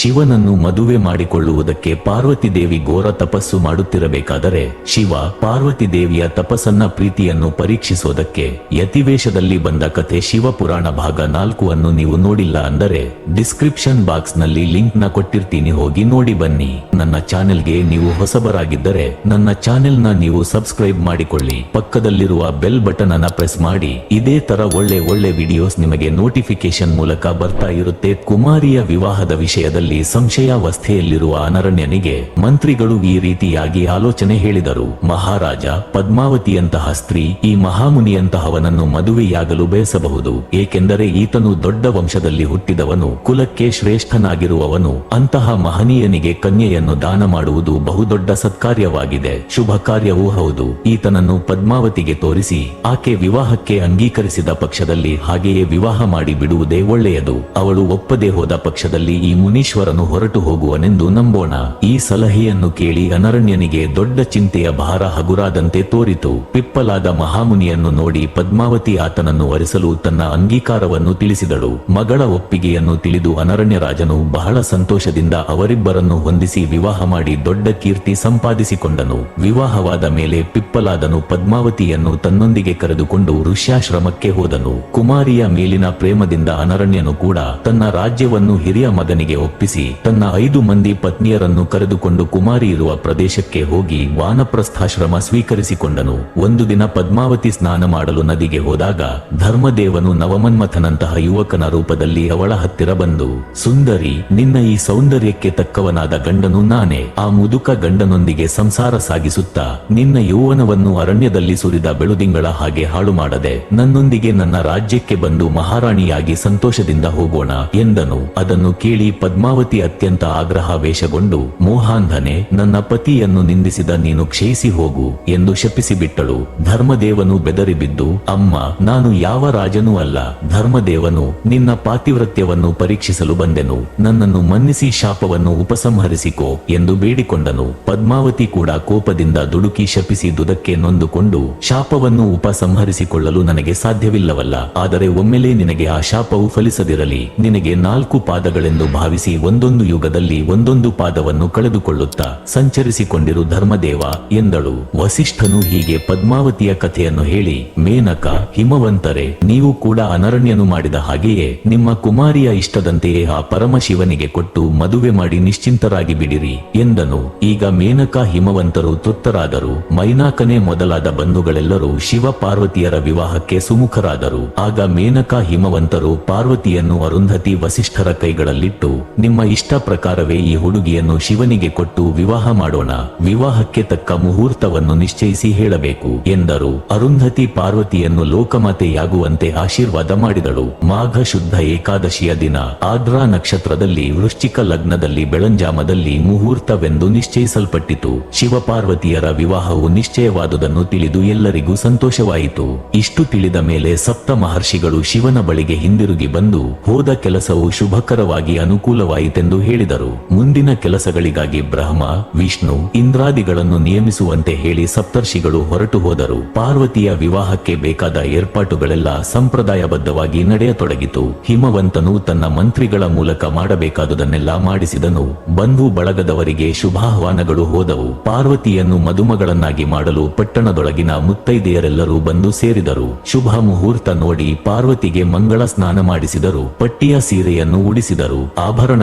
ಶಿವನನ್ನು ಮದುವೆ ಮಾಡಿಕೊಳ್ಳುವುದಕ್ಕೆ ಪಾರ್ವತಿ ದೇವಿ ಘೋರ ತಪಸ್ಸು ಮಾಡುತ್ತಿರಬೇಕಾದರೆ ಶಿವ ಪಾರ್ವತಿ ದೇವಿಯ ತಪಸ್ಸನ್ನ ಪ್ರೀತಿಯನ್ನು ಪರೀಕ್ಷಿಸೋದಕ್ಕೆ ಯತಿವೇಶದಲ್ಲಿ ಬಂದ ಕಥೆ ಶಿವಪುರಾಣ ಭಾಗ ನಾಲ್ಕು ಅನ್ನು ನೀವು ನೋಡಿಲ್ಲ ಅಂದರೆ ಡಿಸ್ಕ್ರಿಪ್ಷನ್ ಬಾಕ್ಸ್ನಲ್ಲಿ ಲಿಂಕ್ನ ಕೊಟ್ಟಿರ್ತೀನಿ ಹೋಗಿ ನೋಡಿ ಬನ್ನಿ. ನನ್ನ ಚಾನೆಲ್ಗೆ ನೀವು ಹೊಸಬರಾಗಿದ್ದರೆ ನನ್ನ ಚಾನೆಲ್ನ ನೀವು ಸಬ್ಸ್ಕ್ರೈಬ್ ಮಾಡಿಕೊಳ್ಳಿ. ಪಕ್ಕದಲ್ಲಿರುವ ಬೆಲ್ ಬಟನ್ ಅನ್ನ ಪ್ರೆಸ್ ಮಾಡಿ. ಇದೇ ತರ ಒಳ್ಳೆ ಒಳ್ಳೆ ವಿಡಿಯೋಸ್ ನಿಮಗೆ ನೋಟಿಫಿಕೇಶನ್ ಮೂಲಕ ಬರ್ತಾ ಇರುತ್ತೆ. ಕುಮಾರಿಯ ವಿವಾಹದ ವಿಷಯದಲ್ಲಿ ಸಂಶಯಾವಸ್ಥೆಯಲ್ಲಿರುವ ಅನರಣ್ಯನಿಗೆ ಮಂತ್ರಿಗಳು ಈ ರೀತಿಯಾಗಿ ಆಲೋಚನೆ ಹೇಳಿದರು. ಮಹಾರಾಜ, ಪದ್ಮಾವತಿಯಂತಹ ಸ್ತ್ರೀ ಈ ಮಹಾಮುನಿಯಂತಹವನನ್ನು ಮದುವೆಯಾಗಲು ಬಯಸಬಹುದು. ಏಕೆಂದರೆ ಈತನು ದೊಡ್ಡ ವಂಶದಲ್ಲಿ ಹುಟ್ಟಿದವನು, ಕುಲಕ್ಕೆ ಶ್ರೇಷ್ಠನಾಗಿರುವವನು, ಅಂತಹ ಮಹನೀಯನಿಗೆ ಕನ್ಯೆಯನ್ನು ದಾನ ಮಾಡುವುದು ಬಹುದೊಡ್ಡ ಸತ್ಕಾರ್ಯವಾಗಿದೆ. ಶುಭ ಕಾರ್ಯವೂ ಹೌದು. ಈತನನ್ನು ಪದ್ಮಾವತಿಗೆ ತೋರಿಸಿ, ಆಕೆ ವಿವಾಹಕ್ಕೆ ಅಂಗೀಕರಿಸಿದ ಪಕ್ಷದಲ್ಲಿ ಹಾಗೆಯೇ ವಿವಾಹ ಮಾಡಿ ಬಿಡುವುದೇ ಒಳ್ಳೆಯದು. ಅವಳು ಒಪ್ಪದೆ ಹೋದ ಪಕ್ಷದಲ್ಲಿ ಈ ಮುನೀಶ್ವರನು ಹೊರಟು ಹೋಗುವನೆಂದು ನಂಬೋಣ. ಈ ಸಲಹೆಯನ್ನು ಕೇಳಿ ಅನರಣ್ಯನಿಗೆ ದೊಡ್ಡ ಚಿಂತೆಯ ಭಾರ ಹಗುರಾದಂತೆ ತೋರಿತು. ಪಿಪ್ಪಲಾದ ಮಹಾಮುನಿಯನ್ನು ನೋಡಿ ಪದ್ಮಾವತಿ ಆತನನ್ನು ವರಿಸಲು ತನ್ನ ಅಂಗೀಕಾರವನ್ನು ತಿಳಿಸಿದಳು. ಮಗಳ ಒಪ್ಪಿಗೆಯನ್ನು ತಿಳಿದು ಅನರಣ್ಯರಾಜನು ಬಹಳ ಸಂತೋಷದಿಂದ ಅವರಿಬ್ಬರನ್ನು ಹೊಂದಿಸಿ ವಿವಾಹ ಮಾಡಿ ದೊಡ್ಡ ಕೀರ್ತಿ ಸಂಪಾದಿಸಿಕೊಂಡನು. ವಿವಾಹವಾದ ಮೇಲೆ ಪಿಪ್ಪಲಾದನು ಪದ್ಮಾವತಿಯನ್ನು ತನ್ನೊಂದಿಗೆ ಕರೆದುಕೊಂಡು ಋಷ್ಯಾಶ್ರಮಕ್ಕೆ ಹೋದನು. ಕುಮಾರಿಯ ಮೇಲಿನ ಪ್ರೇಮದಿಂದ ಅನರಣ್ಯನು ಕೂಡ ತನ್ನ ರಾಜ್ಯವನ್ನು ಹಿರಿಯ ಮಗನಿಗೆ ಒಪ್ಪಿಸಿ ತನ್ನ ಐದು ಮಂದಿ ಪತ್ನಿಯರನ್ನು ಕರೆದುಕೊಂಡು ಕುಮಾರಿ ಇರುವ ಪ್ರದೇಶಕ್ಕೆ ಹೋಗಿ ವಾನಪ್ರಸ್ಥಾಶ್ರಮ ಸ್ವೀಕರಿಸಿಕೊಂಡನು. ಒಂದು ದಿನ ಪದ್ಮಾವತಿ ಸ್ನಾನ ಮಾಡಲು ನದಿಗೆ ಹೋದಾಗ, ಧರ್ಮದೇವನು ನವಮನ್ಮಥನಂತಹ ಯುವಕನ ರೂಪದಲ್ಲಿ ಅವಳ ಹತ್ತಿರ ಬಂದು, ಸುಂದರಿ, ನಿನ್ನ ಈ ಸೌಂದರ್ಯಕ್ಕೆ ತಕ್ಕವನಾದ ಗಂಡನು ನಾನೇ. ಆ ಮುದುಕ ಗಂಡನೊಂದಿಗೆ ಸಂಸಾರ ಸಾಗಿಸುತ್ತಾ, ನಿನ್ನ ಯೌವನವನ್ನು ಅರಣ್ಯದಲ್ಲಿ ಸುರಿದ ಬೆಳುದಿಂಗಳ ಹಾಗೆ ಹಾಳು ಮಾಡದೆ, ನನ್ನೊಂದಿಗೆ ನನ್ನ ರಾಜ್ಯಕ್ಕೆ ಬಂದು ಮಹಾರಾಣಿಯಾಗಿ ಸಂತೋಷದಿಂದ ಹೋಗೋಣ ಎಂದನು. ಅದನ್ನು ಕೇಳಿ ಪದ್ಮಾವತಿ ಅತ್ಯಂತ ಆಗ್ರಹ ವೇಷಗೊಂಡು ಮೋಹಾಂಧನೆ, ನನ್ನ ಪತಿಯನ್ನು ನಿಂದಿಸಿದ ನೀನು ಕ್ಷಯಿಸಿ ಹೋಗು ಎಂದು ಶಪಿಸಿಬಿಟ್ಟಳು. ಧರ್ಮದೇವನು ಬೆದರಿಬಿದ್ದು, ಅಮ್ಮ, ನಾನು ಯಾವ ರಾಜನೂ ಅಲ್ಲ. ಧರ್ಮದೇವನು ನಿನ್ನ ಪಾತಿವ್ರತ್ಯವನ್ನು ಪರೀಕ್ಷಿಸಲು ಬಂದೆನು. ನನ್ನನ್ನು ಮನ್ನಿಸಿ ಶಾಪವನ್ನು ಉಪಸಂಹರಿಸಿಕೋ ಎಂದು ಬೇಡಿಕೊಂಡನು. ಪದ್ಮಾವತಿ ಕೂಡ ಕೋಪದಿಂದ ದುಡುಕಿ ಶಪಿಸಿ ದುದಕ್ಕೆ ನೊಂದುಕೊಂಡು, ಶಾಪವನ್ನು ಉಪಸಂಹರಿಸಿಕೊಳ್ಳಲು ನನಗೆ ಸಾಧ್ಯವಿಲ್ಲವಲ್ಲ. ಆದರೆ ಒಮ್ಮೆಲೇ ನಿನಗೆ ಆ ಶಾಪವು ಫಲಿಸದಿರಲಿ. ನಿನಗೆ ನಾಲ್ಕು ಪಾದಗಳೆಂದು ಭಾವಿಸಿ ಒಂದೊಂದು ಯುಗದಲ್ಲಿ ಒಂದೊಂದು ಪಾದವನ್ನು ಕಳೆದುಕೊಳ್ಳುತ್ತಾ ಸಂಚರಿಸಿಕೊಂಡಿರು ಧರ್ಮದೇವ ಎಂದಳು. ವಸಿಷ್ಠನು ಹೀಗೆ ಪದ್ಮಾವತಿಯ ಕಥೆಯನ್ನು ಹೇಳಿ, ಮೇನಕ, ಹಿಮವಂತರೆ, ನೀವು ಕೂಡ ಅನರಣ್ಯನು ಮಾಡಿದ ಹಾಗೆಯೇ ನಿಮ್ಮ ಕುಮಾರಿಯ ಇಷ್ಟದಂತೆಯೇ ಆ ಪರಮಶಿವನಿಗೆ ಕೊಟ್ಟು ಮದುವೆ ಮಾಡಿ ನಿಶ್ಚಿಂತರಾಗಿ ಬಿಡಿರಿ, ಎಂದನು. ಈಗ ಮೇನಕ, ಹಿಮವಂತರು ತೃಪ್ತರಾದರು. ಮೈನಾಕನೇ ಮೊದಲಾದ ಬಂಧುಗಳೆಲ್ಲರೂ ಶಿವ ಪಾರ್ವತಿಯರ ವಿವಾಹಕ್ಕೆ ಸುಮುಖರಾದರು. ಆಗ ಮೇನಕ, ಹಿಮವಂತರು ಪಾರ್ವತಿಯನ್ನು ಅರುಂಧತಿ ವಸಿಷ್ಠರ ಕೈಗಳಲ್ಲಿಟ್ಟು ನಿಮ್ಮ ಇಷ್ಟ ಪ್ರಕಾರವೇ ಈ ಹುಡುಗಿಯನ್ನು ಶಿವನಿಗೆ ಕೊಟ್ಟು ವಿವಾಹ ಮಾಡೋಣ. ವಿವಾಹಕ್ಕೆ ತಕ್ಕ ಮುಹೂರ್ತವನ್ನು ನಿಶ್ಚಯಿಸಿ ಹೇಳಬೇಕು, ಎಂದರು. ಅರುಂಧತಿ ಪಾರ್ವತಿಯನ್ನು ಲೋಕಮಾತೆಯಾಗುವಂತೆ ಆಶೀರ್ವಾದ ಮಾಡಿದಳು. ಮಾಘ ಶುದ್ಧ ಏಕಾದಶಿಯ ದಿನ. ಆದ್ರಾ ನಕ್ಷತ್ರದಲ್ಲಿ ವೃಶ್ಚಿಕ ಲಗ್ನದಲ್ಲಿ ಬೆಳಂಜಾಮದಲ್ಲಿ ಮುಹೂರ್ತವೆಂದು ನಿಶ್ಚಯಿಸಲ್ಪಟ್ಟಿತು. ಶಿವಪಾರ್ವತಿಯರ ವಿವಾಹವು ನಿಶ್ಚಯವಾದುದನ್ನು ತಿಳಿದು ಎಲ್ಲರಿಗೂ ಸಂತೋಷವಾಯಿತು. ಇಷ್ಟು ತಿಳಿದ ಮೇಲೆ ಸಪ್ತ ಮಹರ್ಷಿಗಳು ಶಿವನ ಬಳಿಗೆ ಹಿಂದಿರುಗಿ ಬಂದು, ಹೋದ ಕೆಲಸವು ಶುಭಕರವಾಗಿ ಅನುಕೂಲವಾಯಿತೆಂದು ಹೇಳಿದರು. ಮುಂದಿನ ಕೆಲಸಗಳಿಗಾಗಿ ಬ್ರಹ್ಮ, ವಿಷ್ಣು, ಇಂದ್ರಾದಿಗಳನ್ನು ನಿಯಮಿಸುವಂತೆ ಹೇಳಿ ಸಪ್ತರ್ಷಿಗಳು ಹೊರಟು ಹೋದರು. ಪಾರ್ವತಿಯ ವಿವಾಹಕ್ಕೆ ಬೇಕಾದ ಏರ್ಪಾಟುಗಳೆಲ್ಲ ಸಂಪ್ರದಾಯಬದ್ಧವಾಗಿ ನಡೆಯತೊಡಗಿತು. ಹಿಮವಂತನು ತನ್ನ ಮಂತ್ರಿಗಳ ಮೂಲಕ ಮಾಡಬೇಕಾದುದನ್ನೆಲ್ಲ ಮಾಡಿಸಿದನು. ಬಂಧು ಬಳಗದವರಿಗೆ ಶುಭಾಹ್ವಾನಗಳು ಹೋದವು. ಪಾರ್ವತಿಯನ್ನು ಮದುಮಗಳನ್ನಾಗಿ ಮಾಡಲು ಪಟ್ಟಣದೊಳಗಿನ ಮುತ್ತೈದೆಯರೆಲ್ಲರೂ ಬಂದು ಸೇರಿದರು. ಶುಭ ಮುಹೂರ್ತ ನೋಡಿ ಪಾರ್ವತಿಗೆ ಮಂಗಳ ಸ್ನಾನ ಮಾಡಿಸಿದರು. ಪಟ್ಟಿಯ ಸೀರೆಯನ್ನು ಉಡಿಸಿದರು.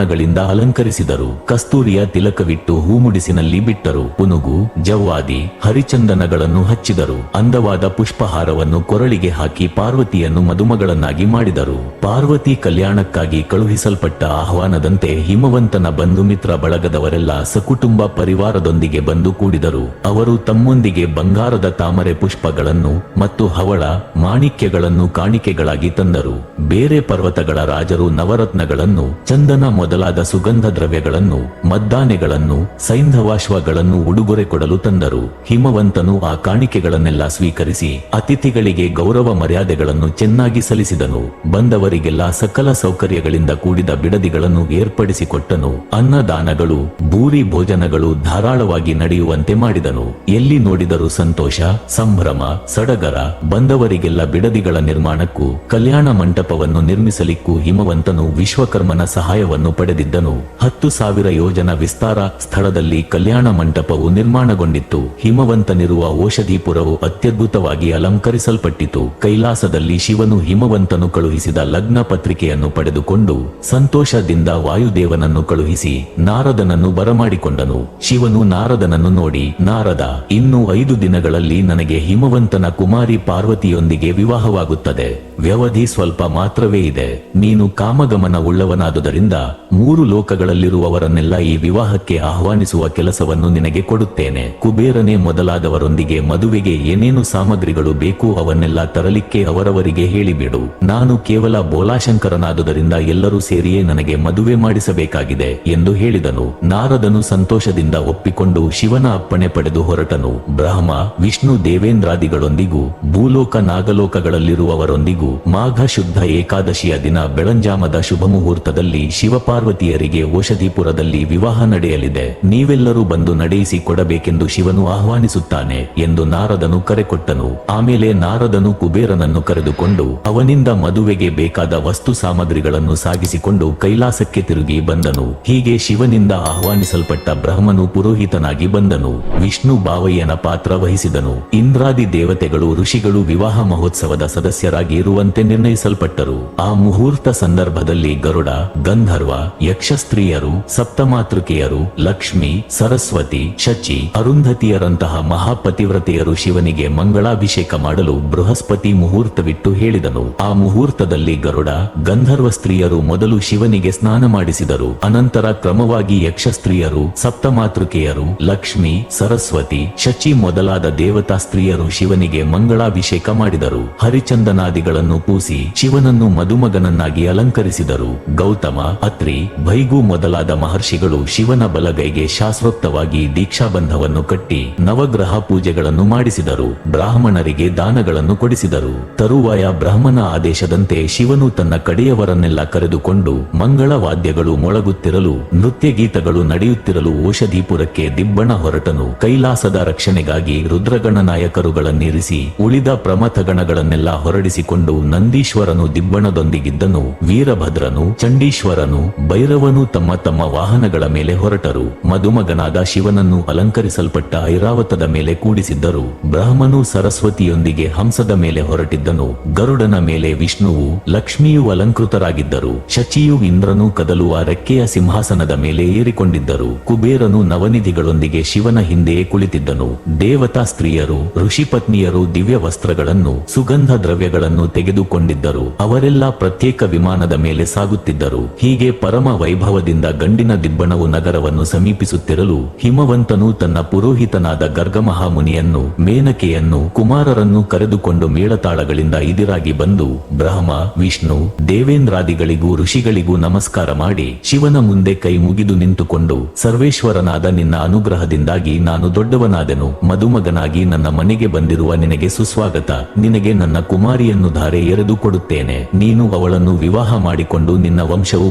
ಆಭರಣಗಳಿಂದ ಅಲಂಕರಿಸಿದರು. ಕಸ್ತೂರಿಯ ತಿಲಕವಿಟ್ಟು ಹೂಮುಡಿಸಿನಲ್ಲಿ ಬಿಟ್ಟರು. ಪುನುಗು, ಜವ್ವಾದಿ, ಹರಿಚಂದನಗಳನ್ನು ಹಚ್ಚಿದರು. ಅಂದವಾದ ಪುಷ್ಪಹಾರವನ್ನು ಕೊರಳಿಗೆ ಹಾಕಿ ಪಾರ್ವತಿಯನ್ನು ಮದುಮಗಳನ್ನಾಗಿ ಮಾಡಿದರು. ಪಾರ್ವತಿ ಕಲ್ಯಾಣಕ್ಕಾಗಿ ಕಳುಹಿಸಲ್ಪಟ್ಟ ಆಹ್ವಾನದಂತೆ ಹಿಮವಂತನ ಬಂಧು ಮಿತ್ರ ಬಳಗದವರೆಲ್ಲ ಸಕುಟುಂಬ ಪರಿವಾರದೊಂದಿಗೆ ಬಂದು ಕೂಡಿದರು. ಅವರು ತಮ್ಮೊಂದಿಗೆ ಬಂಗಾರದ ತಾಮರೆ ಪುಷ್ಪಗಳನ್ನು ಮತ್ತು ಹವಳ, ಮಾಣಿಕ್ಯಗಳನ್ನು ಕಾಣಿಕೆಗಳಾಗಿ ತಂದರು. ಬೇರೆ ಪರ್ವತಗಳ ರಾಜರು ನವರತ್ನಗಳನ್ನು ಚಂದನ ಮೊದಲಾದ ಸುಗಂಧ ದ್ರವ್ಯಗಳನ್ನು, ಮದ್ದಾನೆಗಳನ್ನು, ಸೈಂಧವಾಶ್ವಗಳನ್ನು ಉಡುಗೊರೆ ಕೊಡಲು ತಂದರು. ಹಿಮವಂತನು ಆ ಕಾಣಿಕೆಗಳನ್ನೆಲ್ಲ ಸ್ವೀಕರಿಸಿ ಅತಿಥಿಗಳಿಗೆ ಗೌರವ ಮರ್ಯಾದೆಗಳನ್ನು ಚೆನ್ನಾಗಿ ಸಲ್ಲಿಸಿದನು. ಬಂದವರಿಗೆಲ್ಲ ಸಕಲ ಸೌಕರ್ಯಗಳಿಂದ ಕೂಡಿದ ಬಿಡದಿಗಳನ್ನು ಏರ್ಪಡಿಸಿಕೊಟ್ಟನು. ಅನ್ನದಾನಗಳು, ಭೂರಿ ಭೋಜನಗಳು ಧಾರಾಳವಾಗಿ ನಡೆಯುವಂತೆ ಮಾಡಿದನು. ಎಲ್ಲಿ ನೋಡಿದರೂ ಸಂತೋಷ, ಸಂಭ್ರಮ, ಸಡಗರ, ಬಂದವರಿಗೆಲ್ಲ ಬಿಡದಿಗಳ ನಿರ್ಮಾಣಕ್ಕೂ, ಕಲ್ಯಾಣ ಮಂಟಪವನ್ನು ನಿರ್ಮಿಸಲಿಕ್ಕೂ ಹಿಮವಂತನು ವಿಶ್ವಕರ್ಮನ ಸಹಾಯವನ್ನು ಪಡೆದ ಪಡೆದಿದ್ದನು. ಹತ್ತು ಸಾವಿರ ಯೋಜನ ವಿಸ್ತಾರ ಸ್ಥಳದಲ್ಲಿ ಕಲ್ಯಾಣ ಮಂಟಪವು ನಿರ್ಮಾಣಗೊಂಡಿತ್ತು. ಹಿಮವಂತನಿರುವ ಓಷಧಿಪುರವು ಅತ್ಯದ್ಭುತವಾಗಿ ಅಲಂಕರಿಸಲ್ಪಟ್ಟಿತು. ಕೈಲಾಸದಲ್ಲಿ ಶಿವನು ಹಿಮವಂತನು ಕಳುಹಿಸಿದ ಲಗ್ನ ಪತ್ರಿಕೆಯನ್ನು ಪಡೆದುಕೊಂಡು, ಸಂತೋಷದಿಂದ ವಾಯುದೇವನನ್ನು ಕಳುಹಿಸಿ, ನಾರದನನ್ನು ಬರಮಾಡಿಕೊಂಡನು. ಶಿವನು ನಾರದನನ್ನು ನೋಡಿ, ನಾರದ, ಇನ್ನು ಐದು ದಿನಗಳಲ್ಲಿ ನನಗೆ ಹಿಮವಂತನ ಕುಮಾರಿ ಪಾರ್ವತಿಯೊಂದಿಗೆ ವಿವಾಹವಾಗುತ್ತದೆ. ವ್ಯವಧಿ ಸ್ವಲ್ಪ ಮಾತ್ರವೇ ಇದೆ. ನೀನು ಕಾಮಗಮನ ಉಳ್ಳವನಾದುದರಿಂದ ಮೂರು ಲೋಕಗಳಲ್ಲಿರುವವರನ್ನೆಲ್ಲ ಈ ವಿವಾಹಕ್ಕೆ ಆಹ್ವಾನಿಸುವ ಕೆಲಸವನ್ನು ನಿನಗೆ ಕೊಡುತ್ತೇನೆ. ಕುಬೇರನೇ ಮೊದಲಾದವರೊಂದಿಗೆ ಮದುವೆಗೆ ಏನೇನು ಸಾಮಗ್ರಿಗಳು ಬೇಕು ಅವನ್ನೆಲ್ಲ ತರಲಿಕ್ಕೆ ಅವರವರಿಗೆ ಹೇಳಿಬಿಡು. ನಾನು ಕೇವಲ ಬೋಲಾಶಂಕರನಾದುದರಿಂದ ಎಲ್ಲರೂ ಸೇರಿಯೇ ನನಗೆ ಮದುವೆ ಮಾಡಿಸಬೇಕಾಗಿದೆ ಎಂದು ಹೇಳಿದನು. ನಾರದನು ಸಂತೋಷದಿಂದ ಒಪ್ಪಿಕೊಂಡು ಶಿವನ ಅಪ್ಪಣೆ ಪಡೆದು ಹೊರಟನು. ಬ್ರಹ್ಮ, ವಿಷ್ಣು ದೇವೇಂದ್ರಾದಿಗಳೊಂದಿಗೂ, ಭೂಲೋಕ ನಾಗಲೋಕಗಳಲ್ಲಿರುವವರೊಂದಿಗೂ ಮಾಘ ಶುದ್ಧ ಏಕಾದಶಿಯ ದಿನ ಬೆಳಂಜಾಮದ ಶುಭ ಮುಹೂರ್ತದಲ್ಲಿ ಶಿವಪಾರ್ವತಿಯರಿಗೆ ಓಷಧಿಪುರದಲ್ಲಿ ವಿವಾಹ ನಡೆಯಲಿದೆ. ನೀವೆಲ್ಲರೂ ಬಂದು ನಡೆಯಿಸಿ ಕೊಡಬೇಕೆಂದು ಶಿವನು ಆಹ್ವಾನಿಸುತ್ತಾನೆ ಎಂದು ನಾರದನು ಕರೆಕೊಟ್ಟನು. ಆಮೇಲೆ ನಾರದನು ಕುಬೇರನನ್ನು ಕರೆದುಕೊಂಡು ಅವನಿಂದ ಮದುವೆಗೆ ಬೇಕಾದ ವಸ್ತು ಸಾಮಗ್ರಿಗಳನ್ನು ಸಾಗಿಸಿಕೊಂಡು ಕೈಲಾಸಕ್ಕೆ ತಿರುಗಿ ಬಂದನು. ಹೀಗೆ ಶಿವನಿಂದ ಆಹ್ವಾನಿಸಲ್ಪಟ್ಟ ಬ್ರಹ್ಮನು ಪುರೋಹಿತನಾಗಿ ಬಂದನು. ವಿಷ್ಣು ಬಾವಯ್ಯನ ಪಾತ್ರ ವಹಿಸಿದನು. ಇಂದ್ರಾದಿ ದೇವತೆಗಳು, ಋಷಿಗಳು ವಿವಾಹ ಮಹೋತ್ಸವದ ಸದಸ್ಯರಾಗಿ ಇರುವಂತೆ ನಿರ್ಣಯಿಸಲ್ಪಟ್ಟರು. ಆ ಮುಹೂರ್ತ ಸಂದರ್ಭದಲ್ಲಿ ಗರುಡ, ಗಂಧರ್ವ ಯಕ್ಷಸ್ತ್ರೀಯರು, ಸಪ್ತಮಾತೃಕೆಯರು, ಲಕ್ಷ್ಮಿ, ಸರಸ್ವತಿ, ಶಚಿ, ಅರುಂಧತಿಯರಂತಹ ಮಹಾಪತಿವ್ರತೆಯರು ಶಿವನಿಗೆ ಮಂಗಳಾಭಿಷೇಕ ಮಾಡಲು ಬೃಹಸ್ಪತಿ ಮುಹೂರ್ತವಿಟ್ಟು ಹೇಳಿದನು. ಆ ಮುಹೂರ್ತದಲ್ಲಿ ಗರುಡ, ಗಂಧರ್ವ ಸ್ತ್ರೀಯರು ಮೊದಲು ಶಿವನಿಗೆ ಸ್ನಾನ ಮಾಡಿಸಿದರು. ಅನಂತರ ಕ್ರಮವಾಗಿ ಯಕ್ಷಸ್ತ್ರೀಯರು, ಸಪ್ತಮಾತೃಕೆಯರು, ಲಕ್ಷ್ಮಿ, ಸರಸ್ವತಿ, ಶಚಿ ಮೊದಲಾದ ದೇವತಾ ಸ್ತ್ರೀಯರು ಶಿವನಿಗೆ ಮಂಗಳಾಭಿಷೇಕ ಮಾಡಿದರು. ಹರಿಚಂದನಾದಿಗಳನ್ನು ಪೂಸಿ ಶಿವನನ್ನು ಮದುಮಗನನ್ನಾಗಿ ಅಲಂಕರಿಸಿದರು. ಗೌತಮ, ಅತ್ರಿ ಭೈಗು ಮೊದಲಾದ ಮಹರ್ಷಿಗಳು ಶಿವನ ಬಲಗೈಗೆ ಶಾಸ್ತ್ರೋಕ್ತವಾಗಿ ದೀಕ್ಷಾಬಂಧವನ್ನು ಕಟ್ಟಿ ನವಗ್ರಹ ಪೂಜೆಗಳನ್ನು ಮಾಡಿಸಿದರು. ಬ್ರಾಹ್ಮಣರಿಗೆ ದಾನಗಳನ್ನು ಕೊಡಿಸಿದರು. ತರುವಾಯ ಬ್ರಾಹ್ಮಣ ಆದೇಶದಂತೆ ಶಿವನು ತನ್ನ ಕಡೆಯವರನ್ನೆಲ್ಲ ಕರೆದುಕೊಂಡು ಮಂಗಳ ವಾದ್ಯಗಳು ಮೊಳಗುತ್ತಿರಲು ನೃತ್ಯ ಗೀತಗಳು ನಡೆಯುತ್ತಿರಲು ಓಷಧಿಪುರಕ್ಕೆ ದಿಬ್ಬಣ ಹೊರಟನು. ಕೈಲಾಸದ ರಕ್ಷಣೆಗಾಗಿ ರುದ್ರಗಣ ನಾಯಕರುಗಳನ್ನಿರಿಸಿ ಉಳಿದ ಪ್ರಮಥಗಣಗಳನ್ನೆಲ್ಲ ಹೊರಡಿಸಿಕೊಂಡು ನಂದೀಶ್ವರನು ದಿಬ್ಬಣದೊಂದಿಗಿದ್ದನು. ವೀರಭದ್ರನು, ಚಂಡೀಶ್ವರನು ಭೈರವನು ತಮ್ಮ ತಮ್ಮ ವಾಹನಗಳ ಮೇಲೆ ಹೊರಟರು. ಮದುಮಗನಾದ ಶಿವನನ್ನು ಅಲಂಕರಿಸಲ್ಪಟ್ಟ ಐರಾವತದ ಮೇಲೆ ಕೂಡಿಸಿದ್ದರು. ಬ್ರಹ್ಮನು ಸರಸ್ವತಿಯೊಂದಿಗೆ ಹಂಸದ ಮೇಲೆ ಹೊರಟಿದ್ದನು. ಗರುಡನ ಮೇಲೆ ವಿಷ್ಣುವು, ಲಕ್ಷ್ಮಿಯು ಅಲಂಕೃತರಾಗಿದ್ದರು. ಶಚಿಯು ಇಂದ್ರನು ಕದಲುವ ರೆಕ್ಕೆಯ ಸಿಂಹಾಸನದ ಮೇಲೆ ಏರಿಕೊಂಡಿದ್ದರು. ಕುಬೇರನು ನವನಿಧಿಗಳೊಂದಿಗೆ ಶಿವನ ಹಿಂದೆಯೇ ಕುಳಿತಿದ್ದನು. ದೇವತಾ ಸ್ತ್ರೀಯರು, ಋಷಿಪತ್ನಿಯರು ದಿವ್ಯ ವಸ್ತ್ರಗಳನ್ನು ಸುಗಂಧ ದ್ರವ್ಯಗಳನ್ನು ತೆಗೆದುಕೊಂಡಿದ್ದರು. ಅವರೆಲ್ಲ ಪ್ರತ್ಯೇಕ ವಿಮಾನದ ಮೇಲೆ ಸಾಗುತ್ತಿದ್ದರು. ಹೀಗೆ ಪರಮ ವೈಭವದಿಂದ ಗಂಡಿನ ದಿಬ್ಬಣವು ನಗರವನ್ನು ಸಮೀಪಿಸುತ್ತಿರಲು ಹಿಮವಂತನು ತನ್ನ ಪುರೋಹಿತನಾದ ಗರ್ಗಮಹಾಮುನಿಯನ್ನು, ಮೇನಕೆಯನ್ನು, ಕುಮಾರರನ್ನು ಕರೆದುಕೊಂಡು ಮೇಳತಾಳಗಳಿಂದ ಇದಿರಾಗಿ ಬಂದು ಬ್ರಹ್ಮ, ವಿಷ್ಣು, ದೇವೇಂದ್ರಾದಿಗಳಿಗೂ ಋಷಿಗಳಿಗೂ ನಮಸ್ಕಾರ ಮಾಡಿ ಶಿವನ ಮುಂದೆ ಕೈ ಮುಗಿದು ನಿಂತುಕೊಂಡು, ಸರ್ವೇಶ್ವರನಾದ ನಿನ್ನ ಅನುಗ್ರಹದಿಂದಾಗಿ ನಾನು ದೊಡ್ಡವನಾದೆನು, ಮದುಮಗನಾಗಿ ನನ್ನ ಮನೆಗೆ ಬಂದಿರುವ ನಿನಗೆ ಸುಸ್ವಾಗತ, ನಿನಗೆ ನನ್ನ ಕುಮಾರಿಯನ್ನು ಧಾರೆ ಎರೆದು ಕೊಡುತ್ತೇನೆ, ನೀನು ಅವಳನ್ನು ವಿವಾಹ ಮಾಡಿಕೊಂಡು ನಿನ್ನ ವಂಶವು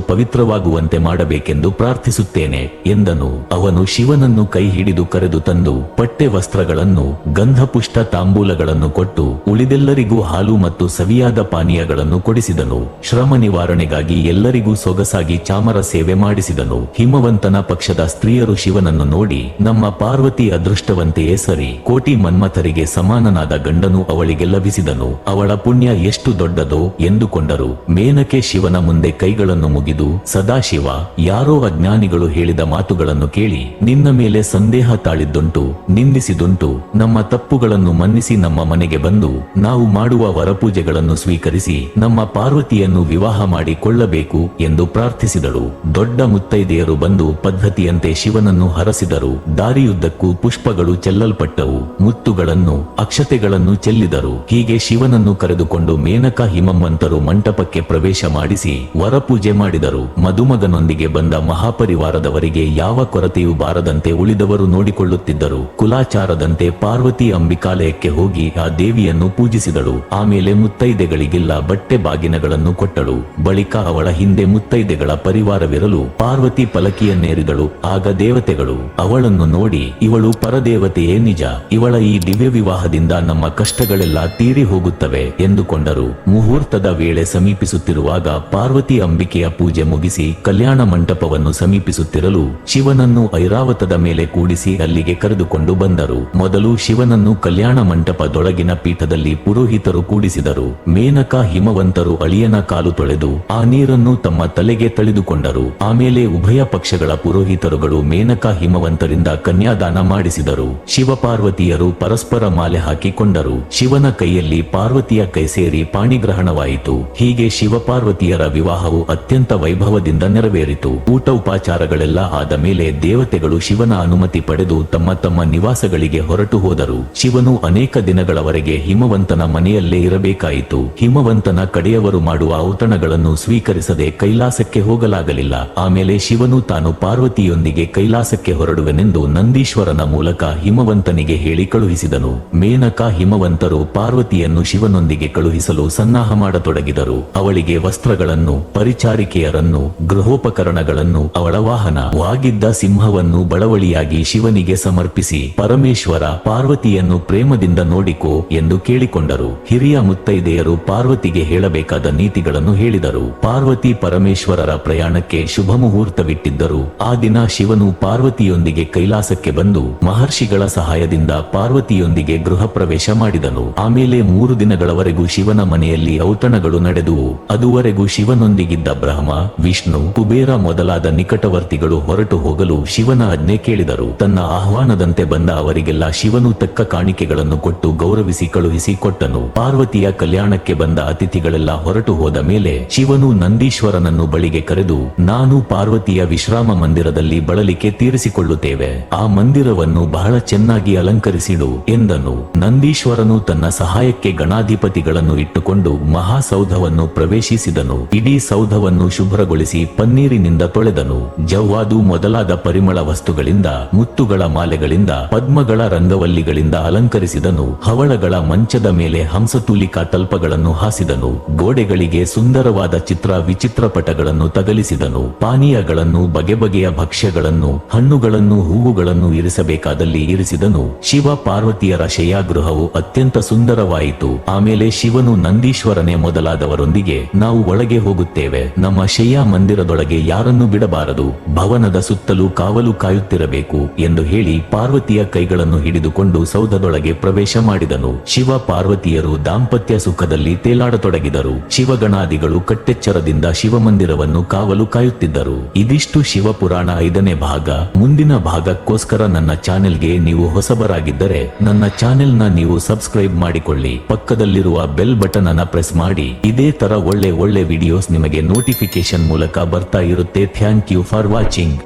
ಪವಿತ್ರವಾಗುವಂತೆ ಮಾಡಬೇಕೆಂದು ಪ್ರಾರ್ಥಿಸುತ್ತೇನೆ ಎಂದನು. ಅವನು ಶಿವನನ್ನು ಕೈ ಹಿಡಿದು ಕರೆದು ತಂದು ಪಟ್ಟೆ ವಸ್ತ್ರಗಳನ್ನು ಗಂಧಪುಷ್ಟ ತಾಂಬೂಲಗಳನ್ನು ಕೊಟ್ಟು ಉಳಿದೆಲ್ಲರಿಗೂ ಹಾಲು ಮತ್ತು ಸವಿಯಾದ ಪಾನೀಯಗಳನ್ನು ಕೊಡಿಸಿದನು. ಶ್ರಮ ನಿವಾರಣೆಗಾಗಿ ಎಲ್ಲರಿಗೂ ಸೊಗಸಾಗಿ ಚಾಮರ ಸೇವೆ ಮಾಡಿಸಿದನು. ಹಿಮವಂತನ ಪಕ್ಷದ ಸ್ತ್ರೀಯರು ಶಿವನನ್ನು ನೋಡಿ, ನಮ್ಮ ಪಾರ್ವತಿ ಅದೃಷ್ಟವಂತೆಯೇ ಸರಿ, ಕೋಟಿ ಮನ್ಮಥರಿಗೆ ಸಮಾನನಾದ ಗಂಡನು ಅವಳಿಗೆ ಲಭಿಸಿದನು. ಅವಳ ಪುಣ್ಯ ಎಷ್ಟು ದೊಡ್ಡದೋ ಎಂದುಕೊಂಡರು. ಮೇನಕೆ ಶಿವನ ಮುಂದೆ ಕೈಗಳನ್ನು ಮುಗಿದು ಸದಾಶಿವ, ಯಾರೋ ಅಜ್ಞಾನಿಗಳು ಹೇಳಿದ ಮಾತುಗಳನ್ನು ಕೇಳಿ ನಿನ್ನ ಮೇಲೆ ಸಂದೇಹ ತಾಳಿದ್ದುಂಟು, ನಿಂದಿಸಿದುಂಟು, ನಮ್ಮ ತಪ್ಪುಗಳನ್ನು ಮನ್ನಿಸಿ ನಮ್ಮ ಮನೆಗೆ ಬಂದು ನಾವು ಮಾಡುವ ವರಪೂಜೆಗಳನ್ನು ಸ್ವೀಕರಿಸಿ ನಮ್ಮ ಪಾರ್ವತಿಯನ್ನು ವಿವಾಹ ಮಾಡಿಕೊಳ್ಳಬೇಕು ಎಂದು ಪ್ರಾರ್ಥಿಸಿದಳು. ದೊಡ್ಡ ಮುತ್ತೈದೆಯರು ಬಂದು ಪದ್ಧತಿಯಂತೆ ಶಿವನನ್ನು ಹರಸಿದರು. ದಾರಿಯುದ್ದಕ್ಕೂ ಪುಷ್ಪಗಳು ಚೆಲ್ಲಲ್ಪಟ್ಟವು. ಮುತ್ತುಗಳನ್ನು, ಅಕ್ಷತೆಗಳನ್ನು ಚೆಲ್ಲಿದರು. ಹೀಗೆ ಶಿವನನ್ನು ಕರೆದುಕೊಂಡು ಮೇನಕ ಹಿಮಮ್ಮಂತರು ಮಂಟಪಕ್ಕೆ ಪ್ರವೇಶ ಮಾಡಿಸಿ ವರಪೂಜೆ ಮಾಡಿದರು. ಮದುಮಗನೊಂದಿಗೆ ಬಂದ ಮಹಾಪರಿವಾರದವರಿಗೆ ಯಾವ ಕೊರತೆಯೂ ಬಾರದಂತೆ ಉಳಿದವರು ನೋಡಿಕೊಳ್ಳುತ್ತಿದ್ದರು. ಕುಲಾಚಾರದಂತೆ ಪಾರ್ವತಿ ಅಂಬಿಕಾಲಯಕ್ಕೆ ಹೋಗಿ ಆ ದೇವಿಯನ್ನು ಪೂಜಿಸಿದಳು. ಆಮೇಲೆ ಮುತ್ತೈದೆಗಳಿಗೆಲ್ಲ ಬಟ್ಟೆ ಬಾಗಿನಗಳನ್ನು ಕೊಟ್ಟಳು. ಬಳಿಕ ಅವಳ ಹಿಂದೆ ಮುತ್ತೈದೆಗಳ ಪರಿವಾರವಿರಲು ಪಾರ್ವತಿ ಪಲಕಿಯನ್ನೇರಿದಳು. ಆಗ ದೇವತೆಗಳು, ಅವಳನ್ನು ನೋಡಿ, ಇವಳು ಪರದೇವತೆಯೇ ನಿಜ. ಇವಳ ಈ ದಿವ್ಯ ವಿವಾಹದಿಂದ ನಮ್ಮ ಕಷ್ಟಗಳೆಲ್ಲ ತೀರಿ ಹೋಗುತ್ತವೆ ಎಂದುಕೊಂಡರು. ಮುಹೂರ್ತದ ವೇಳೆ ಸಮೀಪಿಸುತ್ತಿರುವಾಗ ಪಾರ್ವತಿ ಅಂಬಿಕೆಯ ಪೂಜೆ ಮುಗಿಸಿ ಕಲ್ಯಾಣ ಮಂಟಪವನ್ನು ಸಮೀಪಿಸುತ್ತಿರಲು ಶಿವನನ್ನು ಐರಾವತದ ಮೇಲೆ ಕೂಡಿಸಿ ಅಲ್ಲಿಗೆ ಕರೆದುಕೊಂಡು ಬಂದರು. ಮೊದಲು ಶಿವನನ್ನು ಕಲ್ಯಾಣ ಮಂಟಪದೊಳಗಿನ ಪೀಠದಲ್ಲಿ ಪುರೋಹಿತರು ಕೂಡಿಸಿದರು. ಮೇನಕ ಹಿಮವಂತರು ಅಳಿಯನ ಕಾಲು ತೊಳೆದು ಆ ನೀರನ್ನು ತಮ್ಮ ತಲೆಗೆ ತಳೆದುಕೊಂಡರು. ಆಮೇಲೆ ಉಭಯ ಪಕ್ಷಗಳ ಪುರೋಹಿತರುಗಳು ಮೇನಕ ಹಿಮವಂತರಿಂದ ಕನ್ಯಾದಾನ ಮಾಡಿಸಿದರು. ಶಿವಪಾರ್ವತಿಯರು ಪರಸ್ಪರ ಮಾಲೆ ಹಾಕಿಕೊಂಡರು. ಶಿವನ ಕೈಯಲ್ಲಿ ಪಾರ್ವತಿಯ ಕೈ ಸೇರಿ ಪಾಣಿಗ್ರಹಣವಾಯಿತು. ಹೀಗೆ ಶಿವಪಾರ್ವತಿಯರ ವಿವಾಹವು ಅತ್ಯಂತ ವೈಭವದಿಂದ ನೆರವೇರಿತು. ಊಟ ಉಪಾಚಾರಗಳೆಲ್ಲ ಆದ ಮೇಲೆ ದೇವತೆಗಳು ಶಿವನ ಅನುಮತಿ ಪಡೆದು ತಮ್ಮ ತಮ್ಮ ನಿವಾಸಗಳಿಗೆ ಹೊರಟು ಹೋದರು. ಶಿವನು ಅನೇಕ ದಿನಗಳವರೆಗೆ ಹಿಮವಂತನ ಮನೆಯಲ್ಲೇ ಇರಬೇಕಾಯಿತು. ಹಿಮವಂತನ ಕಡೆಯವರು ಮಾಡುವ ಔತಣಗಳನ್ನು ಸ್ವೀಕರಿಸದೆ ಕೈಲಾಸಕ್ಕೆ ಹೋಗಲಾಗಲಿಲ್ಲ. ಆಮೇಲೆ ಶಿವನು ತಾನು ಪಾರ್ವತಿಯೊಂದಿಗೆ ಕೈಲಾಸಕ್ಕೆ ಹೊರಡುವೆನೆಂದು ನಂದೀಶ್ವರನ ಮೂಲಕ ಹಿಮವಂತನಿಗೆ ಹೇಳಿ ಕಳುಹಿಸಿದನು. ಮೇನಕ ಹಿಮವಂತರು ಪಾರ್ವತಿಯನ್ನು ಶಿವನೊಂದಿಗೆ ಕಳುಹಿಸಲು ಸನ್ನಾಹ ಮಾಡತೊಡಗಿದರು. ಅವಳಿಗೆ ವಸ್ತ್ರಗಳನ್ನು, ಪರಿಚಾರಿಕೆಯರನ್ನು ಗೃಹೋಪಕರಣಗಳನ್ನು ಅವಳ ವಾಹನ ವಾಗಿದ್ದ ಸಿಂಹವನ್ನು ಬಳವಳಿಯಾಗಿ ಶಿವನಿಗೆ ಸಮರ್ಪಿಸಿ ಪರಮೇಶ್ವರ ಪಾರ್ವತಿಯನ್ನು ಪ್ರೇಮದಿಂದ ನೋಡಿಕೋ ಎಂದು ಕೇಳಿಕೊಂಡರು. ಹಿರಿಯ ಮುತ್ತೈದೆಯರು ಪಾರ್ವತಿಗೆ ಹೇಳಬೇಕಾದ ನೀತಿಗಳನ್ನು ಹೇಳಿದರು. ಪಾರ್ವತಿ ಪರಮೇಶ್ವರರ ಪ್ರಯಾಣಕ್ಕೆ ಶುಭ ಮುಹೂರ್ತವಿಟ್ಟಿದ್ದರು. ಆ ದಿನ ಶಿವನು ಪಾರ್ವತಿಯೊಂದಿಗೆ ಕೈಲಾಸಕ್ಕೆ ಬಂದು ಮಹರ್ಷಿಗಳ ಸಹಾಯದಿಂದ ಪಾರ್ವತಿಯೊಂದಿಗೆ ಗೃಹ ಪ್ರವೇಶ ಮಾಡಿದನು. ಆಮೇಲೆ ಮೂರು ದಿನಗಳವರೆಗೂ ಶಿವನ ಮನೆಯಲ್ಲಿ ಔತಣಗಳು ನಡೆದುವು. ಅದುವರೆಗೂ ಶಿವನೊಂದಿಗಿದ್ದ ಬ್ರಹ್ಮ, ವಿಷ್ಣು ಕುಬೇರ ಮೊದಲಾದ ನಿಕಟವರ್ತಿಗಳು ಹೊರಟು ಹೋಗಲು ಶಿವನ ಆಜ್ಞೆ ಕೇಳಿದರು. ತನ್ನ ಆಹ್ವಾನದಂತೆ ಬಂದ ಅವರಿಗೆಲ್ಲ ಶಿವನು ತಕ್ಕ ಕಾಣಿಕೆಗಳನ್ನು ಕೊಟ್ಟು ಗೌರವಿಸಿ ಕಳುಹಿಸಿ ಕೊಟ್ಟನು. ಪಾರ್ವತಿಯ ಕಲ್ಯಾಣಕ್ಕೆ ಬಂದ ಅತಿಥಿಗಳೆಲ್ಲ ಹೊರಟು ಹೋದ ಮೇಲೆ ಶಿವನು ನಂದೀಶ್ವರನನ್ನು ಬಳಿಗೆ ಕರೆದು, ನಾನು ಪಾರ್ವತಿಯ ವಿಶ್ರಾಮ ಮಂದಿರದಲ್ಲಿ ಬಳಲಿಕೆ ತೀರಿಸಿಕೊಳ್ಳುತ್ತೇವೆ. ಆ ಮಂದಿರವನ್ನು ಬಹಳ ಚೆನ್ನಾಗಿ ಅಲಂಕರಿಸಿಡು ಎಂದನು. ನಂದೀಶ್ವರನು ತನ್ನ ಸಹಾಯಕ್ಕೆ ಗಣಾಧಿಪತಿಗಳನ್ನು ಇಟ್ಟುಕೊಂಡು ಮಹಾಸೌಧವನ್ನು ಪ್ರವೇಶಿಸಿದನು. ಇಡೀ ಸೌಧವನ್ನು ಶುಭ್ರಗೊಳಿಸಿ ಪನ್ನೀರಿನಿಂದ ತೊಳೆದನು. ಜವ್ವಾದು ಮೊದಲಾದ ಪರಿಮಳ ವಸ್ತುಗಳಿಂದ, ಮುತ್ತುಗಳ ಮಾಲೆಗಳಿಂದ, ಪದ್ಮಗಳ ರಂಗವಲ್ಲಿಗಳಿಂದ ಅಲಂಕರಿಸಿದನು. ಹವಳಗಳ ಮಂಚದ ಮೇಲೆ ಹಂಸತೂಲಿಕಾ ತಲ್ಪಗಳನ್ನು ಹಾಸಿದನು. ಗೋಡೆಗಳಿಗೆ ಸುಂದರವಾದ ಚಿತ್ರ ವಿಚಿತ್ರ ಪಟಗಳನ್ನು ತಗಲಿಸಿದನು. ಪಾನೀಯಗಳನ್ನು ಬಗೆ ಬಗೆಯ ಭಕ್ಷ್ಯಗಳನ್ನು, ಹಣ್ಣುಗಳನ್ನು, ಹೂವುಗಳನ್ನು ಇರಿಸಬೇಕಾದಲ್ಲಿ ಇರಿಸಿದನು. ಶಿವ ಪಾರ್ವತಿಯರ ಶಯಾಗೃಹವು ಅತ್ಯಂತ ಸುಂದರವಾಯಿತು. ಆಮೇಲೆ ಶಿವನು ನಂದೀಶ್ವರನೇ ಮೊದಲಾದವರೊಂದಿಗೆ, ನಾವು ಒಳಗೆ ಹೋಗುತ್ತೇವೆ. ನಮ್ಮ ಶಯ್ಯಾ ಮಂದಿರದೊಳಗೆ ಯಾರನ್ನು ಬಿಡಬಾರದು, ಭವನದ ಸುತ್ತಲೂ ಕಾವಲು ಕಾಯುತ್ತಿರಬೇಕು ಎಂದು ಹೇಳಿ ಪಾರ್ವತಿಯ ಕೈಗಳನ್ನು ಹಿಡಿದುಕೊಂಡು ಸೌಧದೊಳಗೆ ಪ್ರವೇಶ ಮಾಡಿದನು. ಶಿವ ಪಾರ್ವತಿಯರು ದಾಂಪತ್ಯ ಸುಖದಲ್ಲಿ ತೇಲಾಡತೊಡಗಿದರು. ಶಿವಗಣಾದಿಗಳು ಕಟ್ಟೆಚ್ಚರದಿಂದ ಶಿವಮಂದಿರವನ್ನು ಕಾವಲು ಕಾಯುತ್ತಿದ್ದರು. ಇದಿಷ್ಟು ಶಿವಪುರಾಣ ಐದನೇ ಭಾಗ. ಮುಂದಿನ ಭಾಗಕ್ಕೋಸ್ಕರ ನನ್ನ ಚಾನೆಲ್ಗೆ ನೀವು ಹೊಸಬರಾಗಿದ್ದರೆ ನನ್ನ ಚಾನೆಲ್ನ ನೀವು ಸಬ್ಸ್ಕ್ರೈಬ್ ಮಾಡಿಕೊಳ್ಳಿ. ಪಕ್ಕದಲ್ಲಿರುವ ಬೆಲ್ ಬಟನ್ ಅನ್ನ ಪ್ರೆಸ್ ಮಾಡಿ. ಇದೇ ತರ ಒಳ್ಳೆ ಒಳ್ಳೆ ವಿಡಿಯೋಸ್ ನಿಮಗೆ ನೋಟಿಫಿಕೇಶನ್ ಮೂಲಕ ಬರ್ತಾ ಇರುತ್ತೆ ಥ್ಯಾಂಕ್ ಯು ಫಾರ್ ವಾಚಿಂಗ್